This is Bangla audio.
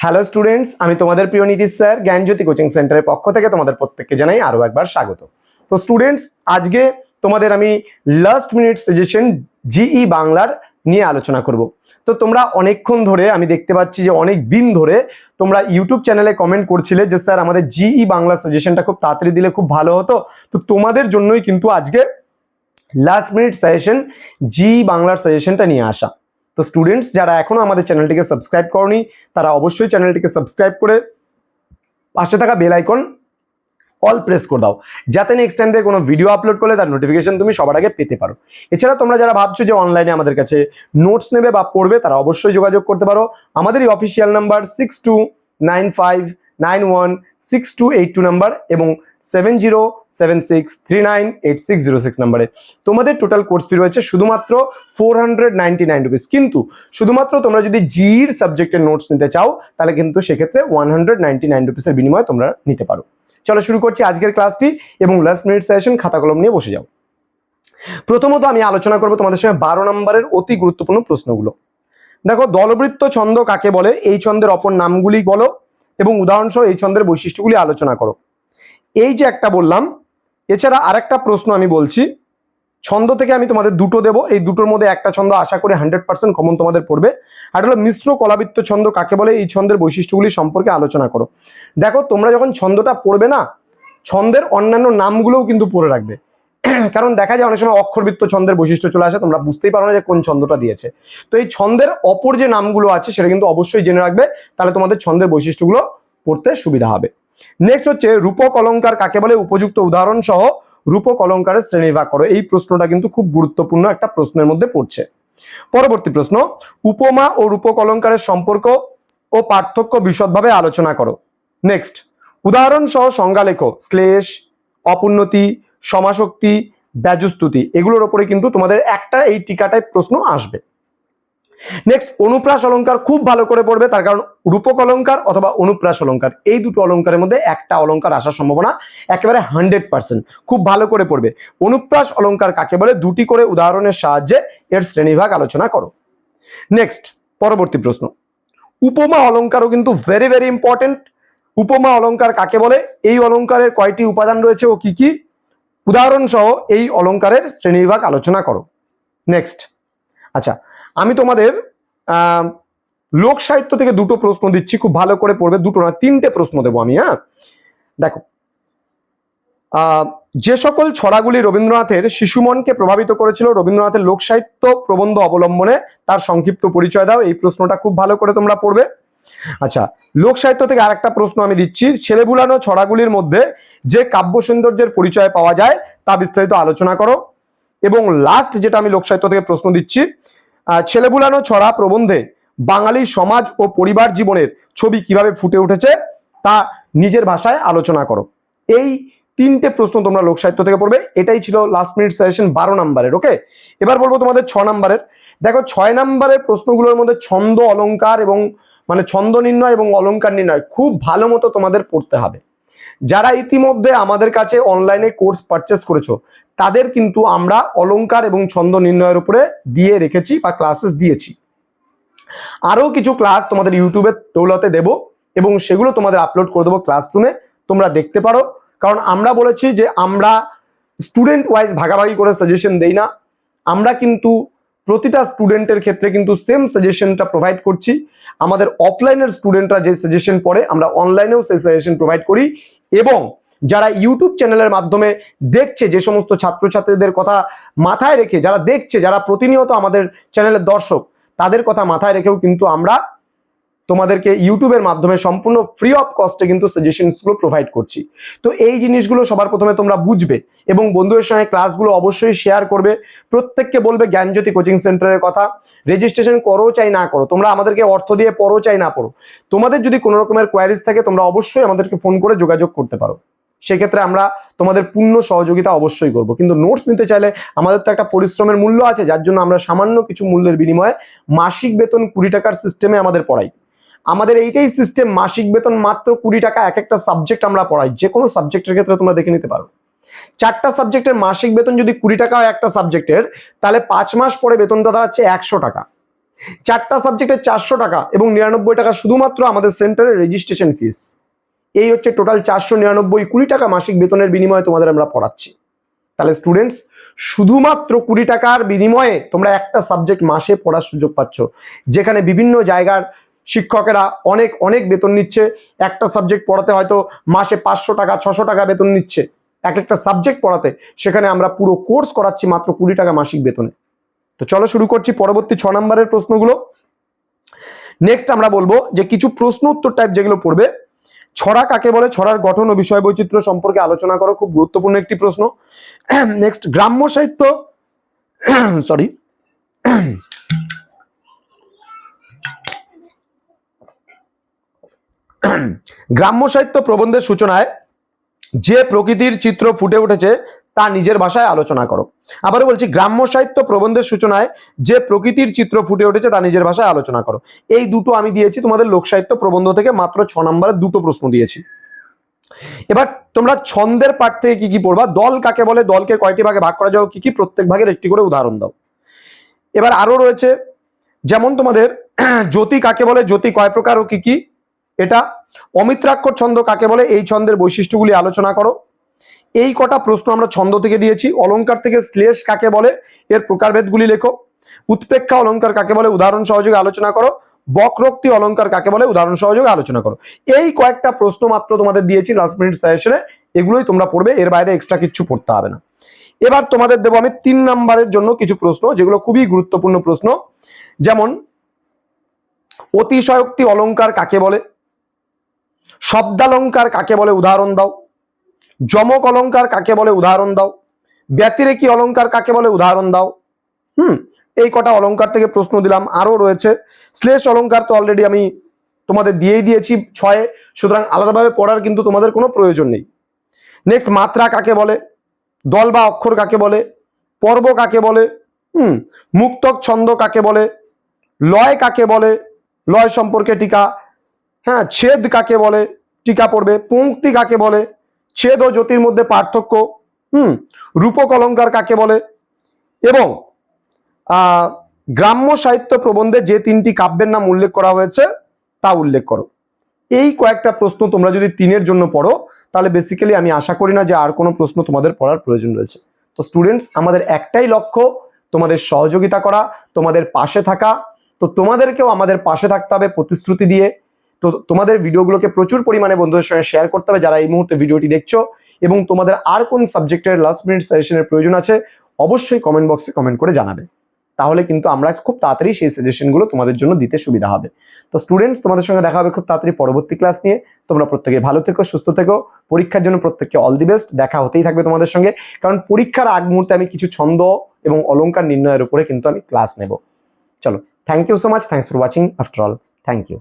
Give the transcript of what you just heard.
হ্যালো স্টুডেন্টস আমি তোমাদের প্রিয় নীতিশ স্যার, জ্ঞানজ্যোতি কোচিং সেন্টারের পক্ষ থেকে তোমাদের প্রত্যেককে জানাই আরও একবার স্বাগত। তো স্টুডেন্টস আজকে তোমাদের আমি লাস্ট মিনিট সাজেশন জিই বাংলার নিয়ে আলোচনা করব। তো তোমরা অনেকক্ষণ ধরে আমি দেখতে পাচ্ছি যে অনেক দিন ধরে তোমরা ইউটিউব চ্যানেলে কমেন্ট করছিলে যে স্যার আমাদের জিই বাংলা সাজেশনটা খুব তাড়াতাড়ি দিলে খুব ভালো হতো। তো তোমাদের জন্যই কিন্তু আজকে লাস্ট মিনিট সাজেশন জি বাংলার সাজেশনটা নিয়ে আসা। তো স্টুডেন্টস যারা এখনও আমাদের চ্যানেলটিকে সাবস্ক্রাইব করনি, তারা অবশ্যই চ্যানেলটিকে সাবস্ক্রাইব করে পাশে থাকা বেল আইকন অল প্রেস করে দাও। যাতে নেক্সট টাইম থেকে কোনো ভিডিও আপলোড করলে তার নোটিফিকেশন তুমি সবার আগে পেতে পারো। এছাড়া তোমরা যারা ভাবছ যে অনলাইনে আমাদের কাছে নোটস নেবে বা পড়বে, তারা অবশ্যই যোগাযোগ করতে পারো। আমাদের এই official number six two nine five nine one six two eight two number এবং seven zero seven six three nine eight six zero six নাম্বারে। তোমাদের টোটাল কোর্স ফি রয়েছে শুধুমাত্র four hundred ninety nine rupees কিন্তু শুধুমাত্র তোমরা যদি জির সাবজেক্টের নোটস নিতে চাও, তাহলে কিন্তু সেক্ষেত্রে ওয়ান হান্ড্রেড নাইনটি নাইন রুপিসের বিনিময়ে তোমরা নিতে পারো। চলো শুরু করছি আজকের ক্লাসটি এবং লাস্ট মিনিট সেশন খাতা কলম নিয়ে বসে যাও। প্রথমত আমি আলোচনা করব তোমাদের সঙ্গে বারো নম্বরের অতি গুরুত্বপূর্ণ প্রশ্নগুলো। দেখো, দলবৃত্ত ছন্দ কাকে বলে? এই ছন্দের অপর নামগুলি বলো। এবং উদাহরণসহ এই ছন্দের বৈশিষ্ট্যগুলি আলোচনা করো। এই যে একটা বললাম, এছাড়া আরেকটা প্রশ্ন আমি বলছি, ছন্দ থেকে আমি তোমাদের দুটো দেব, এই দুটোর মধ্যে একটা ছন্দ আশা করি হান্ড্রেড পার্সেন্ট কমন তোমাদের পড়বে। আর হলো মিশ্র কলাবৃত্ত ছন্দ কাকে বলে, এই ছন্দের বৈশিষ্ট্যগুলি সম্পর্কে আলোচনা করো। দেখো, তোমরা যখন ছন্দটা পড়বে না, ছন্দের অন্যান্য নামগুলোও কিন্তু পড়ে রাখবে। কারণ দেখা যায় অনেক সময় অক্ষরবৃত্ত ছন্দের বৈশিষ্ট্য চলে আসে, তোমরা বুঝতেই পারো না যে কোন ছন্দটা দিয়েছে। তো এই ছন্দের অপর যে নামগুলো আছে, সেটা কিন্তু অবশ্যই জেনে রাখবে, তাহলে তোমাদের ছন্দের বৈশিষ্ট্যগুলো পড়তে সুবিধা হবে। নেক্সট হচ্ছে রূপক অলঙ্কার কাকে বলে? উপযুক্ত উদাহরণ সহ রূপক অলঙ্কারের শ্রেণীভাগ করো। এই প্রশ্নটা কিন্তু খুব গুরুত্বপূর্ণ একটা প্রশ্নের মধ্যে পড়ছে। পরবর্তী প্রশ্ন, উপমা ও রূপক অলঙ্কারের সম্পর্ক ও পার্থক্য বিশদভাবে আলোচনা করো। নেক্সট উদাহরণ সহ সংজ্ঞা লেখো। শ্লেষ, অপুন্নতি সমাশক্তি ব্যাজস্তুতি, এগুলোর ওপরে কিন্তু তোমাদের একটা এই টিকাটায় প্রশ্ন আসবে। নেক্সট অনুপ্রাস অলঙ্কার খুব ভালো করে পড়বে, তার কারণ রূপক অলঙ্কার অথবা অনুপ্রাস অলঙ্কার এই দুটো অলঙ্কারের মধ্যে একটা অলঙ্কার আসার সম্ভাবনা একেবারে হান্ড্রেড পার্সেন্ট, খুব ভালো করে পড়বে। অনুপ্রাস অলঙ্কার কাকে বলে? দুটি করে উদাহরণের সাহায্যে এর শ্রেণীভাগ আলোচনা করো। নেক্সট পরবর্তী প্রশ্ন। উপমা অলঙ্কারও কিন্তু ভেরি ভেরি ইম্পর্টেন্ট উপমা অলঙ্কার কাকে বলে? এই অলঙ্কারের কয়টি উপাদান রয়েছে ও কি কি? উদাহরণ সহ এই অলঙ্কারের শ্রেণীবিভাগ আলোচনা করো। নেক্সট আচ্ছা আমি তোমাদের লোক সাহিত্য থেকে দুটো প্রশ্ন দিচ্ছি, খুব ভালো করে পড়বে, দুটো না, তিনটে প্রশ্ন দেবো আমি হ্যাঁ? দেখো যে সকল ছড়াগুলি রবীন্দ্রনাথের শিশুমনকে প্রভাবিত করেছিল, রবীন্দ্রনাথের লোক সাহিত্য প্রবন্ধ অবলম্বনে তার সংক্ষিপ্ত পরিচয় দাও, এই প্রশ্নটা খুব ভালো করে তোমরা পড়বে। আচ্ছা লোক সাহিত্য থেকে আরেকটা প্রশ্ন আমি দিচ্ছি। ছেলে বুলানো ছড়াগুলির মধ্যে যে কাব্য সৌন্দর্যের পরিচয় পাওয়া যায়, তা বিস্তারিত আলোচনা করো। এবং লাস্ট যেটা আমি লোক সাহিত্য থেকে প্রশ্ন দিচ্ছি ছেলে বুলানো ছড়া প্রবন্ধে বাঙালি সমাজ ও পরিবার জীবনের ছবি কীভাবে ফুটে উঠেছে, তা নিজের ভাষায় আলোচনা করো। এই তিনটে প্রশ্ন তোমরা লোক সাহিত্য থেকে পড়বে। এটাই ছিল লাস্ট মিনিট সাজেশন বারো নাম্বারের ওকে এবার বলব তোমাদের ছ নাম্বারের। দেখো, ছয় নাম্বারের প্রশ্নগুলোর মধ্যে ছন্দ, অলংকার এবং মানে ছন্দ নির্ণয় এবং অলংকার নির্ণয় খুব ভালো মতো তোমাদের পড়তে হবে। যারা ইতিমধ্যে আমাদের কাছে অনলাইনে কোর্স পারচেস করেছ, তাদের কিন্তু আমরা অলংকার এবং ছন্দ নির্ণয়ের উপরে দিয়ে রেখেছি বা ক্লাসেস দিয়েছি। আরও কিছু ক্লাস তোমাদের ইউটিউবে দৌলতে দেব এবং সেগুলো তোমাদের আপলোড করে দেবো ক্লাসরুমে তোমরা দেখতে পারো। কারণ আমরা বলেছি যে আমরা স্টুডেন্ট ওয়াইজ ভাগাভাগি করে সাজেশন দেই না। আমরা কিন্তু প্রতিটা স্টুডেন্টের ক্ষেত্রে কিন্তু সেম সাজেশনটা প্রোভাইড করছি। আমাদের অফলাইনের স্টুডেন্টরা যে সাজেশন পড়ে, আমরা অনলাইনেও সেই সাজেশন প্রোভাইড করি এবং যারা ইউটিউব চ্যানেলের মাধ্যমে দেখছে, যে সমস্ত ছাত্রছাত্রীদের কথা মাথায় রেখে, যারা দেখছে, যারা প্রতিনিয়ত আমাদের চ্যানেলের দর্শক, তাদের কথা মাথায় রেখেও কিন্তু আমরা তোমাদেরকে ইউটিউবের মাধ্যমে সম্পূর্ণ ফ্রি অফ কস্টে কিন্তু সাজেশনসগুলো প্রোভাইড করছি। তো এই জিনিসগুলো সবার প্রথমে তোমরা বুঝবে এবং বন্ধুদের সঙ্গে ক্লাসগুলো অবশ্যই শেয়ার করবে। প্রত্যেককে বলবে জ্ঞানজ্যোতি কোচিং সেন্টারের কথা। রেজিস্ট্রেশন করো চাই না করো। তোমরা আমাদেরকে অর্থ দিয়ে পড়ো চাই না পড়ো। তোমাদের যদি কোনো রকমের কোয়ারিজ থাকে, তোমরা অবশ্যই আমাদেরকে ফোন করে যোগাযোগ করতে পারো। সেক্ষেত্রে আমরা তোমাদের পূর্ণ সহযোগিতা অবশ্যই করব। কিন্তু নোটস নিতে চাইলে আমাদের তো একটা পরিশ্রমের মূল্য আছে, যার জন্য আমরা সামান্য কিছু মূল্যের বিনিময়ে মাসিক বেতন কুড়ি টাকার সিস্টেমে আমাদের পড়াই। আমাদের এইটাই সিস্টেম মাসিক বেতন মাত্র কুড়ি টাকা এক একটা সাবজেক্ট আমরা পড়াই। যে কোনো সাবজেক্টের ক্ষেত্রে তোমরা দেখে নিতে পারো। চারটা সাবজেক্টের মাসিক বেতন যদি কুড়ি টাকা হয় একটা সাবজেক্টের তাহলে পাঁচ মাস পরে বেতনটা দাঁড়াচ্ছে একশো টাকা। চারটা সাবজেক্টে চারশো টাকা এবং নিরানব্বই টাকা শুধুমাত্র আমাদের সেন্টারের রেজিস্ট্রেশন ফিস এই হচ্ছে টোটাল চারশো নিরানব্বই কুড়ি টাকা মাসিক বেতনের বিনিময়ে তোমাদের আমরা পড়াচ্ছি। তাহলে স্টুডেন্টস শুধুমাত্র কুড়ি টাকার বিনিময়ে তোমরা একটা সাবজেক্ট মাসে পড়ার সুযোগ পাচ্ছ। যেখানে বিভিন্ন জায়গার শিক্ষকেরা অনেক অনেক বেতন নিচ্ছে। একটা সাবজেক্ট পড়াতে হয়তো মাসে পাঁচশো টাকা, ছশো টাকা বেতন নিচ্ছে। এক একটা সাবজেক্ট পড়াতে, সেখানে আমরা পুরো কোর্স করাচ্ছি মাত্র কুড়ি টাকা মাসিক বেতনে। তো চলো শুরু করছি পরবর্তী ছ নম্বরের প্রশ্নগুলো। নেক্সট আমরা বলব যে কিছু প্রশ্ন উত্তর টাইপ যেগুলো পড়বে, ছড়া কাকে বলে? ছড়ার গঠন ও বিষয় বৈচিত্র্য সম্পর্কে আলোচনা করো, খুব গুরুত্বপূর্ণ একটি প্রশ্ন। নেক্সট গ্রাম্য সাহিত্য সরি গ্রাম্য সাহিত্য প্রবন্ধের সূচনায় যে প্রকৃতির চিত্র ফুটে উঠেছে, তা নিজের ভাষায় আলোচনা করো। আবারও বলছি, গ্রাম্য সাহিত্য প্রবন্ধের সূচনায় যে প্রকৃতির চিত্র ফুটে উঠেছে, তা নিজের ভাষায় আলোচনা করো। এই দুটো আমি দিয়েছি তোমাদের লোক সাহিত্য প্রবন্ধ থেকে, মাত্র ছ নম্বরের দুটো প্রশ্ন দিয়েছি। এবার তোমরা ছন্দের পাঠ থেকে কি কি পড়বা? দল কাকে বলে? দলকে কয়টি ভাগে ভাগ করা যাও কি কি প্রত্যেক ভাগের একটি করে উদাহরণ দাও। এবার আরও রয়েছে, যেমন তোমাদের জ্যোতি কাকে বলে? জ্যোতি কয় প্রকার ও কি কি? এটা অমিত্রাক্ষর ছন্দ কাকে বলে? এই ছন্দের বৈশিষ্ট্যগুলি আলোচনা করো। এই কটা প্রশ্ন আমরা ছন্দ থেকে দিয়েছি। অলঙ্কার থেকে শ্লেষ কাকে বলে? এর প্রকারভেদগুলি লেখো। উৎপেক্ষা অলঙ্কার কাকে বলে? উদাহরণ সহযোগে আলোচনা করো। বক্রোক্তি অলঙ্কার কাকে বলে? উদাহরণ সহযোগে আলোচনা করো। এই কয়েকটা প্রশ্ন মাত্র তোমাদের দিয়েছি লাস্ট মিনিট সাজেশনে এগুলোই তোমরা পড়বে, এর বাইরে এক্সট্রা কিচ্ছু পড়তে হবে না। এবার তোমাদের দেবো আমি তিন নাম্বারের জন্য কিছু প্রশ্ন, যেগুলো খুবই গুরুত্বপূর্ণ প্রশ্ন। যেমন, অতিশয়োক্তি অলঙ্কার কাকে বলে? শব্দালঙ্কার কাকে বলে উদাহরণ দাও। যমক অলঙ্কার কাকে বলে উদাহরণ দাও। ব্যতিরেকি অলঙ্কার কাকে বলে উদাহরণ দাও। হুম, এই কটা অলঙ্কার থেকে প্রশ্ন দিলাম। আরও রয়েছে। শ্লেষ অলঙ্কার তো অলরেডি আমি তোমাদের দিয়েই দিয়েছি ছয়ে। সুতরাং আলাদাভাবে পড়ার কিন্তু তোমাদের কোনো প্রয়োজন নেই। নেক্সট মাত্রা কাকে বলে? দল বা অক্ষর কাকে বলে? পর্ব কাকে বলে? হুম, মুক্তক ছন্দ কাকে বলে? লয় কাকে বলে? লয় সম্পর্কে টিকা। হ্যাঁ ছেদ কাকে বলে? টিকা পড়বে, পঙ্ক্তি কাকে বলে, ছেদ ও জ্যোতির মধ্যে পার্থক্য, হুম, রূপক অলঙ্কার কাকে বলে, এবং গ্রাম্য সাহিত্য প্রবন্ধে যে তিনটি কাব্যের নাম উল্লেখ করা হয়েছে, তা উল্লেখ করো। এই কয়েকটা প্রশ্ন তোমরা যদি তিনের জন্য পড়ো, তাহলে বেসিক্যালি আমি আশা করি না যে আর কোনো প্রশ্ন তোমাদের পড়ার প্রয়োজন রয়েছে। তো স্টুডেন্টস আমাদের একটাই লক্ষ্য, তোমাদের সহযোগিতা করা, তোমাদের পাশে থাকা। তো তোমাদেরকেও আমাদের পাশে থাকতে হবে প্রতিশ্রুতি দিয়ে। তো তোমাদের ভিডিওগুলোকে প্রচুর পরিমাণে বন্ধুদের সঙ্গে শেয়ার করতে হবে যারা এই মুহূর্তে ভিডিওটি দেখছ এবং তোমাদের আর কোন সাবজেক্টের লাস্ট মিনিট সাজেশনের প্রয়োজন আছে, অবশ্যই কমেন্ট বক্সে কমেন্ট করে জানাবে। তাহলে কিন্তু আমরা খুব তাড়াতাড়ি সেই সাজেশনগুলো তোমাদের জন্য দিতে সুবিধা হবে। তো স্টুডেন্টস তোমাদের সঙ্গে দেখা হবে খুব তাড়াতাড়ি পরবর্তী ক্লাস নিয়ে। তোমরা প্রত্যেকে ভালো থেকো, সুস্থ থেকো। পরীক্ষার জন্য প্রত্যেককে অল দি বেস্ট দেখা হতেই থাকবে তোমাদের সঙ্গে। কারণ পরীক্ষার আগ মুহূর্তে আমি কিছু ছন্দ এবং অলংকার নির্ণয়ের উপরে কিন্তু আমি ক্লাস নেব। চলো thank you so much thanks for watching after all thank you